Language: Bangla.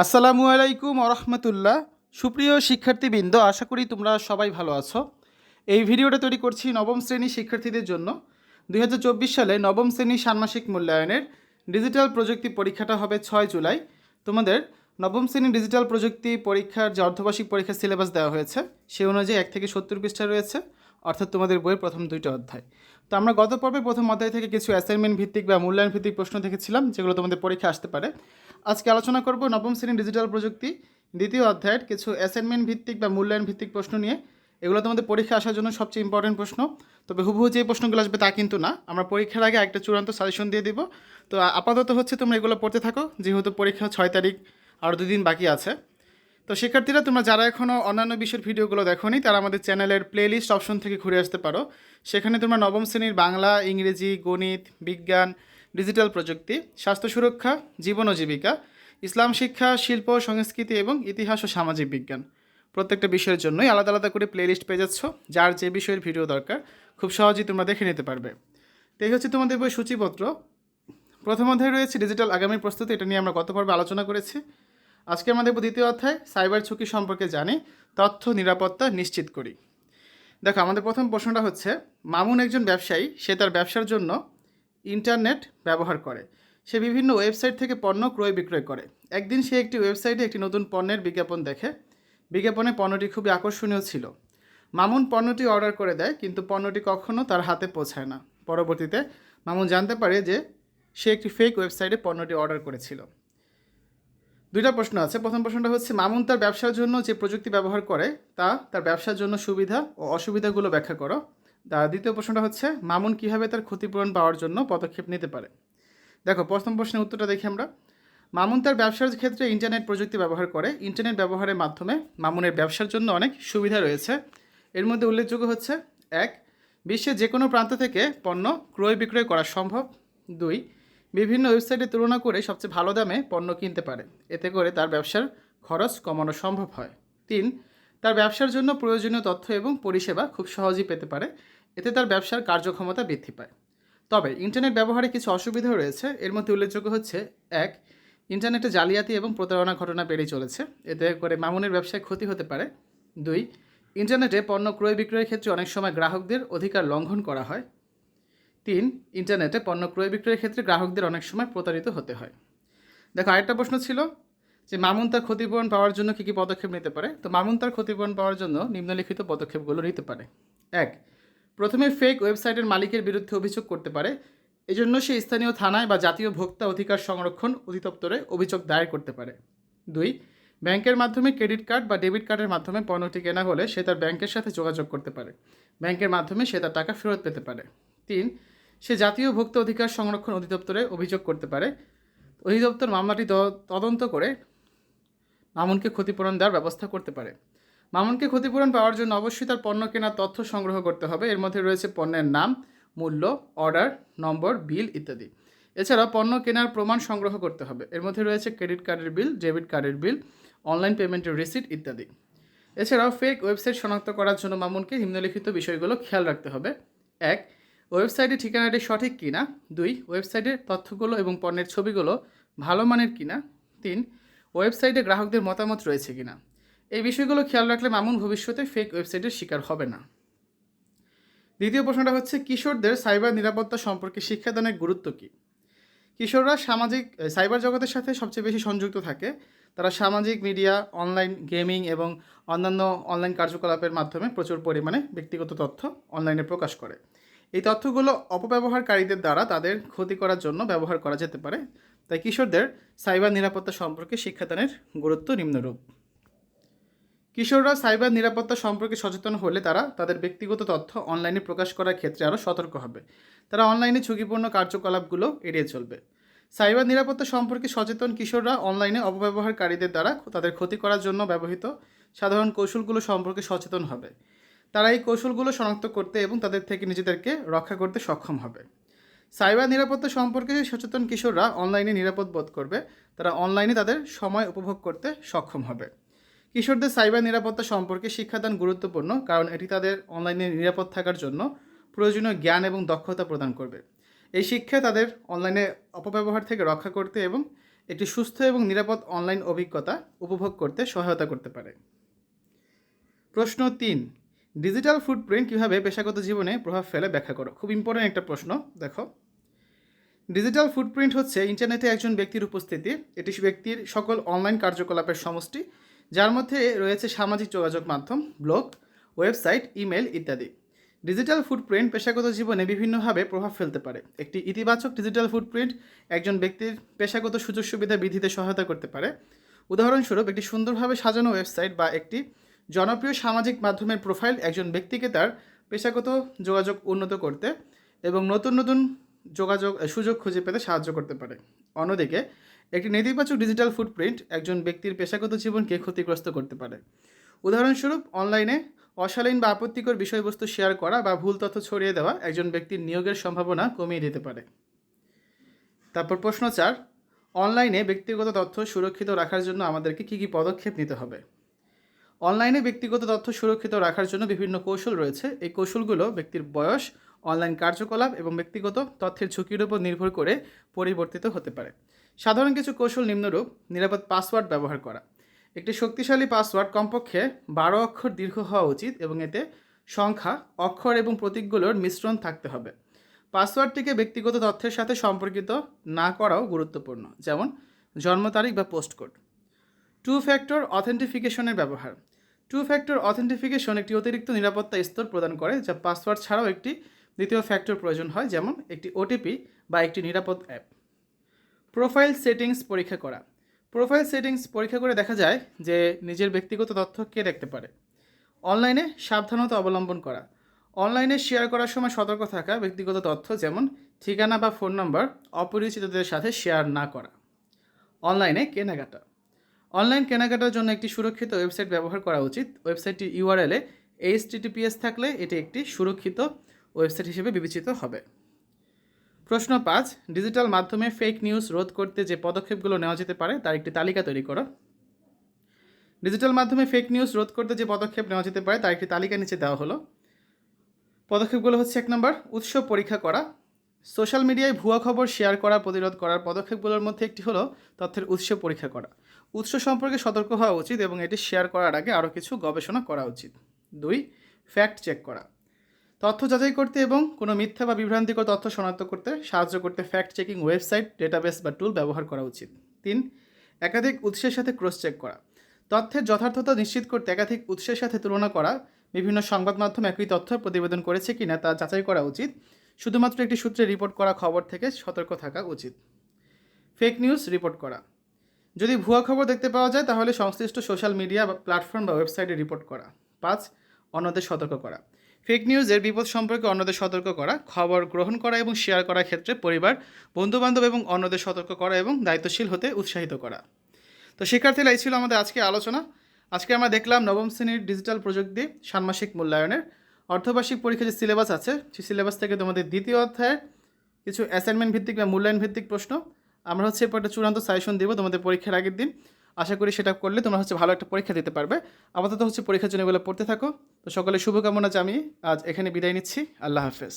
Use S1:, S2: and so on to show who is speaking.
S1: আসসালামু আলাইকুম আরহামতুল্লাহ সুপ্রিয় শিক্ষার্থীবৃন্দ, আশা করি তোমরা সবাই ভালো আছো। এই ভিডিওটা তৈরি করছি নবম শ্রেণির শিক্ষার্থীদের জন্য। দু হাজার চব্বিশ সালে নবম শ্রেণির ষান্মাসিক মূল্যায়নের ডিজিটাল প্রযুক্তি পরীক্ষাটা হবে ছয় জুলাই। তোমাদের নবম শ্রেণির ডিজিটাল প্রযুক্তি পরীক্ষার যে অর্ধবার্ষিক পরীক্ষার সিলেবাস দেওয়া হয়েছে, সে অনুযায়ী এক থেকে সত্তর পৃষ্ঠা রয়েছে। অর্থাৎ তোমাদের বইয়ের প্রথম দুইটা অধ্যায়। তো আমরা গত পর্বে প্রথম অধ্যায় থেকে কিছু অ্যাসাইনমেন্ট ভিত্তিক বা মূল্যায়ন ভিত্তিক প্রশ্ন দেখেছিলাম, যেগুলো তোমাদের পরীক্ষা আসতে পারে। আজকে আলোচনা করব নবম শ্রেণির ডিজিটাল প্রযুক্তি, দ্বিতীয় অধ্যায়ের কিছু অ্যাসাইনমেন্ট ভিত্তিক বা মূল্যায়ন ভিত্তিক প্রশ্ন নিয়ে। এগুলো তোমাদের পরীক্ষা আসার জন্য সবচেয়ে ইম্পর্টেন্ট প্রশ্ন। তবে হুবহু যে প্রশ্নগুলো আসবে তা কিন্তু না। আমরা পরীক্ষার আগে একটা চূড়ান্ত সাজেশন দিয়ে দিব। তো আপাতত হচ্ছে তোমরা এগুলো পড়তে থাকো, যেহেতু পরীক্ষা ছয় তারিখ আর দুদিন বাকি আছে। তো শিক্ষার্থীরা, তোমরা যারা এখনও অন্যান্য বিষয়ের ভিডিওগুলো দেখোনি, তারা আমাদের চ্যানেলের প্লেলিস্ট অপশন থেকে ঘুরে আসতে পারো। সেখানে তোমরা নবম শ্রেণির বাংলা, ইংরেজি, গণিত, বিজ্ঞান ডিজিটাল প্রযুক্তি, স্বাস্থ্য সুরক্ষা, জীবন ও জীবিকা, ইসলাম শিক্ষা, শিল্প, সংস্কৃতি এবং ইতিহাস ও সামাজিক বিজ্ঞান। প্রত্যেকটা বিষয়ের জন্যই আলাদা আলাদা করে প্লেলিস্ট পেয়ে যাচ্ছ, যার যে বিষয়ের ভিডিও দরকার, খুব সহজেই তোমরা দেখে নিতে পারবে। তো এই হচ্ছে তোমাদের বই সূচিপত্র। প্রথম অধ্যায় রয়েছে ডিজিটাল আগামী প্রস্তুতি, এটা নিয়ে আমরা গত পর্বে আলোচনা করেছি। আজকে আমাদের দ্বিতীয় অধ্যায়, সাইবার ঝুঁকি সম্পর্কে জানি, তথ্য নিরাপত্তা নিশ্চিত করি। দেখো, আমাদের প্রথম প্রশ্নটা হচ্ছে, মামুন একজন ব্যবসায়ী, সে তার ব্যবসার জন্য ইন্টারনেট ব্যবহার করে। সে বিভিন্ন ওয়েবসাইট থেকে পণ্য ক্রয় বিক্রয় করে। একদিন সে একটি ওয়েবসাইটে একটি নতুন পণ্যের বিজ্ঞাপন দেখে। বিজ্ঞাপনে পণ্যটি খুবই আকর্ষণীয় ছিল। মামুন পণ্যটি অর্ডার করে দেয়, কিন্তু পণ্যটি কখনও তার হাতে পৌঁছায় না। পরবর্তীতে মামুন জানতে পারে যে, সে একটি ফেক ওয়েবসাইটে পণ্যটি অর্ডার করেছিল। দুইটা প্রশ্ন আছে। প্রথম প্রশ্নটা হচ্ছে, মামুন তার ব্যবসার জন্য যে প্রযুক্তি ব্যবহার করে, তা তার ব্যবসার জন্য সুবিধা ও অসুবিধাগুলো ব্যাখ্যা করো। দ্বিতীয় প্রশ্নটা হচ্ছে, মামুন কীভাবে তার ক্ষতিপূরণ পাওয়ার জন্য পদক্ষেপ নিতে পারে? দেখো, প্রথম প্রশ্নের উত্তরটা দেখি আমরা। মামুন তার ব্যবসার ক্ষেত্রে ইন্টারনেট প্রযুক্তি ব্যবহার করে। ইন্টারনেট ব্যবহারের মাধ্যমে মামুনের ব্যবসার জন্য অনেক সুবিধা রয়েছে। এর মধ্যে উল্লেখযোগ্য হচ্ছে, এক, বিশ্বের যে কোনো প্রান্ত থেকে পণ্য ক্রয় বিক্রয় করা সম্ভব। দুই বিভিন্ন ওয়েবসাইটে তুলনা করে সবচেয়ে ভালো দামে পণ্য কিনতে পারে। এতে করে তার ব্যবসার খরচ কমানো সম্ভব হয়। তিন, তার ব্যবসার জন্য প্রয়োজনীয় তথ্য এবং পরিষেবা খুব সহজেই পেতে পারে। এতে তার ব্যবসার কার্যক্ষমতা বৃদ্ধি পায়। তবে ইন্টারনেট ব্যবহারে কিছু অসুবিধাও রয়েছে। এর মধ্যে উল্লেখযোগ্য হচ্ছে, এক, ইন্টারনেটে জালিয়াতি এবং প্রতারণা ঘটনা বেড়েই চলেছে। এতে করে মামুনের ব্যবসায় ক্ষতি হতে পারে। দুই, ইন্টারনেটে পণ্য ক্রয় বিক্রয়ের ক্ষেত্রে অনেক সময় গ্রাহকদের অধিকার লঙ্ঘন করা হয়। তিন ইন্টারনেটে পণ্য ক্রয় বিক্রয়ের ক্ষেত্রে গ্রাহকদের অনেক সময় প্রতারিত হতে হয়। দেখো, আরেকটা প্রশ্ন ছিল যে মামুন তার ক্ষতিপূরণ পাওয়ার জন্য কী কী পদক্ষেপ নিতে পারে? তো মামুন তার ক্ষতিপূরণ পাওয়ার জন্য নিম্নলিখিত পদক্ষেপগুলো নিতে পারে। এক, প্রথমে ফেক ওয়েবসাইটের মালিকের বিরুদ্ধে অভিযোগ করতে পারে। এজন্য সে স্থানীয় থানায় বা জাতীয় ভোক্তা অধিকার সংরক্ষণ অধিদপ্তরে অভিযোগ দায়ের করতে পারে। দুই, ব্যাংকের মাধ্যমে ক্রেডিট কার্ড বা ডেবিট কার্ডের মাধ্যমে পণ্যটি কেনা হলে সে তার ব্যাংকের সাথে যোগাযোগ করতে পারে। ব্যাংকের মাধ্যমে সে তার টাকা ফেরত পেতে পারে। তিন সে জাতীয় ভোক্তা অধিকার সংরক্ষণ অধিদপ্তরে অভিযোগ করতে পারে। অধিদপ্তর মামলাটি তদন্ত করে মামুনকে ক্ষতিপূরণ দেওয়ার ব্যবস্থা করতে পারে। মামুনকে ক্ষতিপূরণ পাওয়ার জন্য অবশ্যই তার পণ্য কেনার তথ্য সংগ্রহ করতে হবে। এর মধ্যে রয়েছে পণ্যের নাম, মূল্য, অর্ডার, নম্বর, বিল ইত্যাদি। এছাড়াও পণ্য কেনার প্রমাণ সংগ্রহ করতে হবে। এর মধ্যে রয়েছে ক্রেডিট কার্ডের বিল, ডেবিট কার্ডের বিল, অনলাইন পেমেন্টের রিসিট ইত্যাদি। এছাড়াও ফেক ওয়েবসাইট শনাক্ত করার জন্য মামুনকে নিম্নলিখিত বিষয়গুলো খেয়াল রাখতে হবে। এক ওয়েবসাইটের ঠিকানাটি সঠিক কিনা? দুই, ওয়েবসাইটের তথ্যগুলো এবং পণ্যের ছবিগুলো ভালো মানের কিনা? তিন, ওয়েবসাইটে গ্রাহকদের মতামত রয়েছে কিনা? এই বিষয়গুলো খেয়াল রাখলে মামুন ভবিষ্যতে ফেক ওয়েবসাইটের শিকার হবে না। দ্বিতীয় প্রশ্নটা হচ্ছে, কিশোরদের সাইবার নিরাপত্তা সম্পর্কে শিক্ষাদানের গুরুত্ব কী? কিশোররা সামাজিক সাইবার জগতের সাথে সবচেয়ে বেশি সংযুক্ত থাকে। তারা সামাজিক মিডিয়া অনলাইন গেমিং এবং অন্যান্য অনলাইন কার্যকলাপের মাধ্যমে প্রচুর পরিমাণে ব্যক্তিগত তথ্য অনলাইনে প্রকাশ করে। এই তথ্যগুলো অপব্যবহারকারীদের দ্বারা তাদের ক্ষতি করার জন্য ব্যবহার করা যেতে পারে। তাই কিশোরদের সাইবার নিরাপত্তা সম্পর্কে শিক্ষাদানের গুরুত্ব নিম্নরূপ। কিশোররা সাইবার নিরাপত্তা সম্পর্কে সচেতন হলে তারা তাদের ব্যক্তিগত তথ্য অনলাইনে প্রকাশ করার ক্ষেত্রে আরও সতর্ক হবে। তারা অনলাইনে ঝুঁকিপূর্ণ কার্যকলাপগুলো এড়িয়ে চলবে। সাইবার নিরাপত্তা সম্পর্কে সচেতন কিশোররা অনলাইনে অপব্যবহারকারীদের দ্বারা তাদের ক্ষতি করার জন্য ব্যবহৃত সাধারণ কৌশলগুলো সম্পর্কে সচেতন হবে। তারা এই কৌশলগুলো শনাক্ত করতে এবং তাদের থেকে নিজেদেরকে রক্ষা করতে সক্ষম হবে। সাইবার নিরাপত্তা সম্পর্কে সচেতন কিশোররা অনলাইনে নিরাপদ বোধ করবে। তারা অনলাইনে তাদের সময় উপভোগ করতে সক্ষম হবে। কিশোরদের সাইবার নিরাপত্তা সম্পর্কে শিক্ষাদান গুরুত্বপূর্ণ, কারণ এটি তাদের অনলাইনে নিরাপদ থাকার জন্য প্রয়োজনীয় জ্ঞান এবং দক্ষতা প্রদান করবে। এই শিক্ষা তাদের অনলাইনে অপব্যবহার থেকে রক্ষা করতে এবং একটি সুস্থ এবং নিরাপদ অনলাইন অভিজ্ঞতা উপভোগ করতে সহায়তা করতে পারে। প্রশ্ন তিন ডিজিটাল ফুটপ্রিন্ট কীভাবে পেশাগত জীবনে প্রভাব ফেলে ব্যাখ্যা করো? খুব ইম্পর্টেন্ট একটা প্রশ্ন, দেখো। ডিজিটাল ফুটপ্রিন্ট হচ্ছে ইন্টারনেটে একজন ব্যক্তির উপস্থিতি, এটি ব্যক্তির সকল অনলাইন কার্যকলাপের সমষ্টি, যার মধ্যে রয়েছে সামাজিক যোগাযোগ মাধ্যম ব্লগ ওয়েবসাইট ইমেল ইত্যাদি। ডিজিটাল ফুটপ্রিন্ট পেশাগত জীবনে বিভিন্নভাবে প্রভাব ফেলতে পারে। একটি ইতিবাচক ডিজিটাল ফুটপ্রিন্ট একজন ব্যক্তির পেশাগত সুযোগ সুবিধা বৃদ্ধিতে সহায়তা করতে পারে। উদাহরণস্বরূপ, একটি সুন্দরভাবে সাজানো ওয়েবসাইট বা একটি জনপ্রিয় সামাজিক মাধ্যমের প্রোফাইল একজন ব্যক্তিকে তার পেশাগত যোগাযোগ উন্নত করতে এবং নতুন নতুন যোগাযোগ সুযোগ খুঁজে পেতে সাহায্য করতে পারে। অন্যদিকে, একটি নেতিবাচক ডিজিটাল ফুটপ্রিন্ট একজন ব্যক্তির পেশাগত জীবনকে ক্ষতিগ্রস্ত করতে পারে। উদাহরণস্বরূপ অনলাইনে অশালীন বা আপত্তিকর বিষয়বস্তু শেয়ার করা বা ভুল তথ্য ছড়িয়ে দেওয়া একজন ব্যক্তির নিয়োগের সম্ভাবনা কমিয়ে দিতে পারে। তারপর প্রশ্ন চার অনলাইনে ব্যক্তিগত তথ্য সুরক্ষিত রাখার জন্য আমাদেরকে কী কী পদক্ষেপ নিতে হবে? অনলাইনে ব্যক্তিগত তথ্য সুরক্ষিত রাখার জন্য বিভিন্ন কৌশল রয়েছে। এই কৌশলগুলো ব্যক্তির বয়স, অনলাইন কার্যকলাপ এবং ব্যক্তিগত তথ্যের ঝুঁকির উপর নির্ভর করে পরিবর্তিত হতে পারে। সাধারণ কিছু কৌশল নিম্নরূপ, নিরাপদ পাসওয়ার্ড ব্যবহার করা। একটি শক্তিশালী পাসওয়ার্ড কমপক্ষে বারো অক্ষর দীর্ঘ হওয়া উচিত এবং এতে সংখ্যা, অক্ষর এবং প্রতীকগুলোর মিশ্রণ থাকতে হবে। পাসওয়ার্ডটিকে ব্যক্তিগত তথ্যের সাথে সম্পর্কিত না করাও গুরুত্বপূর্ণ, যেমন জন্ম তারিখ বা পোস্ট কোড। টু ফ্যাক্টর অথেন্টিফিকেশনের ব্যবহার। টু ফ্যাক্টর অথেন্টিফিকেশন একটি অতিরিক্ত নিরাপত্তা স্তর প্রদান করে, যা পাসওয়ার্ড ছাড়াও একটি দ্বিতীয় ফ্যাক্টর প্রয়োজন হয়, যেমন একটি ওটিপি বা একটি নিরাপদ অ্যাপ প্রোফাইল সেটিংস পরীক্ষা করা। প্রোফাইল সেটিংস পরীক্ষা করে দেখা যায় যে নিজের ব্যক্তিগত তথ্য কে দেখতে পারে। অনলাইনে সাবধানতা অবলম্বন করা। অনলাইনে শেয়ার করার সময় সতর্ক থাকা ব্যক্তিগত তথ্য, যেমন ঠিকানা বা ফোন নম্বর অপরিচিতদের সাথে শেয়ার না করা। অনলাইনে কেনাকাটা। অনলাইন কেনাকাটার জন্য একটি সুরক্ষিত ওয়েবসাইট ব্যবহার করা উচিত। ওয়েবসাইটটি ইউআরএলে এইচ টিটিপিএস থাকলে এটি একটি সুরক্ষিত ওয়েবসাইট হিসেবে বিবেচিত হবে। প্রশ্ন পাঁচ ডিজিটাল মাধ্যমে ফেক নিউজ রোধ করতে যে পদক্ষেপগুলো নেওয়া যেতে পারে, তার একটি তালিকা তৈরি করো। ডিজিটাল মাধ্যমে ফেক নিউজ রোধ করতে যে পদক্ষেপ নেওয়া যেতে পারে, তার একটি তালিকা নিচে দেওয়া হলো। পদক্ষেপগুলো হচ্ছে এক নম্বর, উৎস পরীক্ষা করা। সোশ্যাল মিডিয়ায় ভুয়া খবর শেয়ার করা, প্রতিরোধ করার পদক্ষেপগুলোর মধ্যে একটি হলো তথ্যের উৎস পরীক্ষা করা। উৎস সম্পর্কে সতর্ক হওয়া উচিত এবং এটি শেয়ার করার আগে আরও কিছু গবেষণা করা উচিত। দুই ফ্যাক্ট চেক করা। তথ্য যাচাই করতে এবং কোনো মিথ্যা বা বিভ্রান্তিকর তথ্য শনাক্ত করতে সাহায্য করতে ফ্যাক্ট চেকিং ওয়েবসাইট ডেটাবেস বা টুল ব্যবহার করা উচিত। তিন, একাধিক উৎসের সাথে ক্রস চেক করা। তথ্যের যথার্থতা নিশ্চিত করতে একাধিক উৎসের সাথে তুলনা করা, বিভিন্ন সংবাদ মাধ্যম একই তথ্য প্রতিবেদন করেছে কিনা তা যাচাই করা উচিত, শুধুমাত্র একটি সূত্রে রিপোর্ট করা খবর থেকে সতর্ক থাকা উচিত। ফেক নিউজ রিপোর্ট করা। যদি ভুয়া খবর দেখতে পাওয়া যায়, তাহলে সংশ্লিষ্ট সোশ্যাল মিডিয়া বা প্ল্যাটফর্ম বা ওয়েবসাইটে রিপোর্ট করা। পাঁচ, অন্যদের সতর্ক করা। ফেক নিউজের বিপদ সম্পর্কে অন্যদের সতর্ক করা, খবর গ্রহণ করা এবং শেয়ার করার ক্ষেত্রে পরিবার, বন্ধুবান্ধব এবং অন্যদের সতর্ক করা এবং দায়িত্বশীল হতে উৎসাহিত করা। তো শিক্ষার্থীরা, এই ছিল আমাদের আজকে আলোচনা। আজকে আমরা দেখলাম নবম শ্রেণির ডিজিটাল প্রযুক্তি ষান্মাসিক মূল্যায়নের। অর্ধবার্ষিক পরীক্ষা যে সিলেবাস আছে, সেই সিলেবাস থেকে তোমাদের দ্বিতীয় অধ্যায়ের কিছু অ্যাসাইনমেন্ট ভিত্তিক বা মূল্যায়ন ভিত্তিক প্রশ্ন। আমরা হচ্ছে এরপর একটা চূড়ান্ত সাজেশন দেবো তোমাদের পরীক্ষার আগের দিন। আশা করি সেটা করলে তোমরা হচ্ছে ভালো একটা পরীক্ষা দিতে পারবে। আপাতত হচ্ছে পরীক্ষার জন্য এগুলো পড়তে থাকো। তো সকলে শুভকামনা জানিয়ে আজ এখানে বিদায় নিচ্ছি। আল্লাহ হাফেজ।